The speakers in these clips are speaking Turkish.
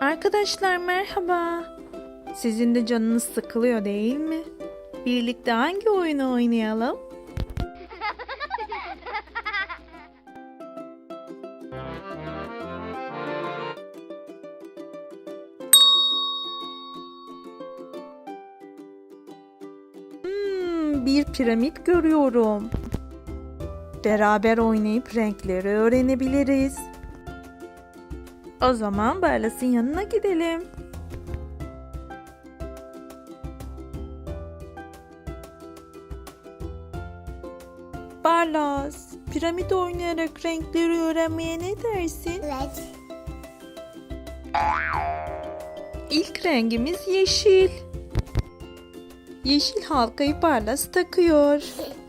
Arkadaşlar merhaba. Sizin de canınız sıkılıyor değil mi? Birlikte hangi oyunu oynayalım? Hmm, bir piramit görüyorum. Beraber oynayıp renkleri öğrenebiliriz. O zaman Barlas'ın yanına gidelim. Barlas, piramit oynayarak renkleri öğrenmeye ne dersin? Evet. İlk rengimiz yeşil. Yeşil halkayı Barlas takıyor.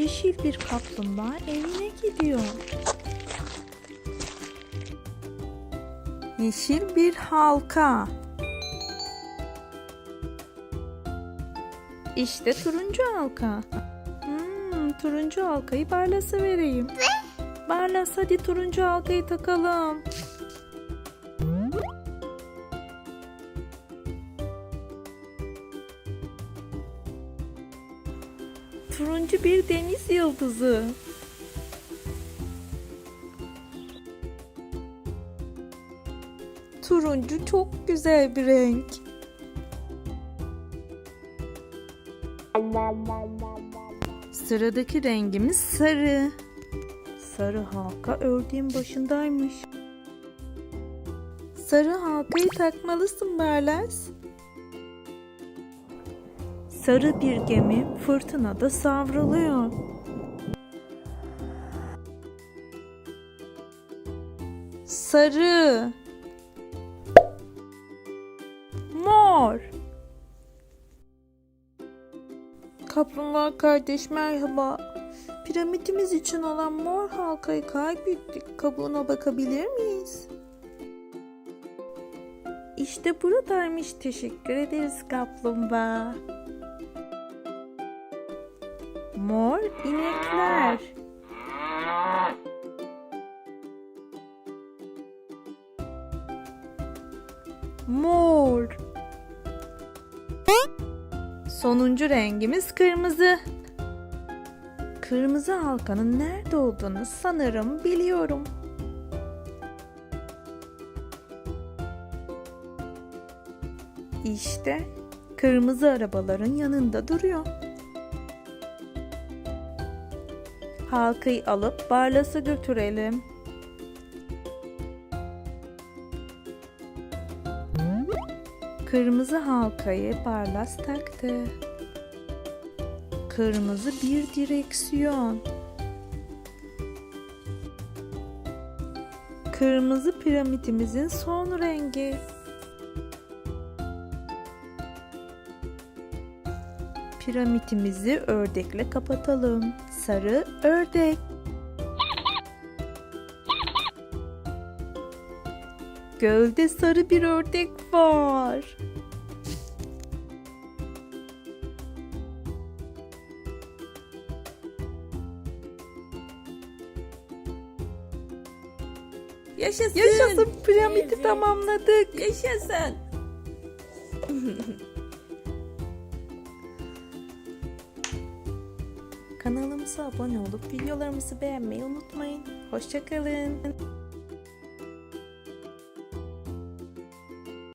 Yeşil bir kaplumbağa evine gidiyor. Yeşil bir halka. İşte turuncu halka. Hmm, turuncu halkayı Barlas'a vereyim. Barlas hadi turuncu halkayı takalım. Turuncu bir deniz yıldızı. Turuncu çok güzel bir renk. Sıradaki rengimiz sarı. Sarı halka ördeğin başındaymış. Sarı halkayı takmalısın Barlas. Sarı bir gemi fırtınada savruluyor. Sarı. Mor. Kaplumbağa kardeş merhaba. Piramidimiz için olan mor halkayı kaybettik. Kabuğuna bakabilir miyiz? İşte buradaymış. Teşekkür ederiz kaplumbağa. Mor inekler. Mor. Sonuncu rengimiz kırmızı. Kırmızı halkanın nerede olduğunu sanırım biliyorum. İşte kırmızı arabaların yanında duruyor. Halkayı alıp Barlas'a götürelim. Kırmızı halkayı Barlas taktı. Kırmızı bir direksiyon. Kırmızı piramidimizin son rengi. Piramidimizi ördekle kapatalım. Sarı ördek. Gölde sarı bir ördek var. Yaşasın. Yaşasın piramidi Evet. tamamladık. Yaşasın. Kanalımıza abone olup videolarımızı beğenmeyi unutmayın. Hoşçakalın.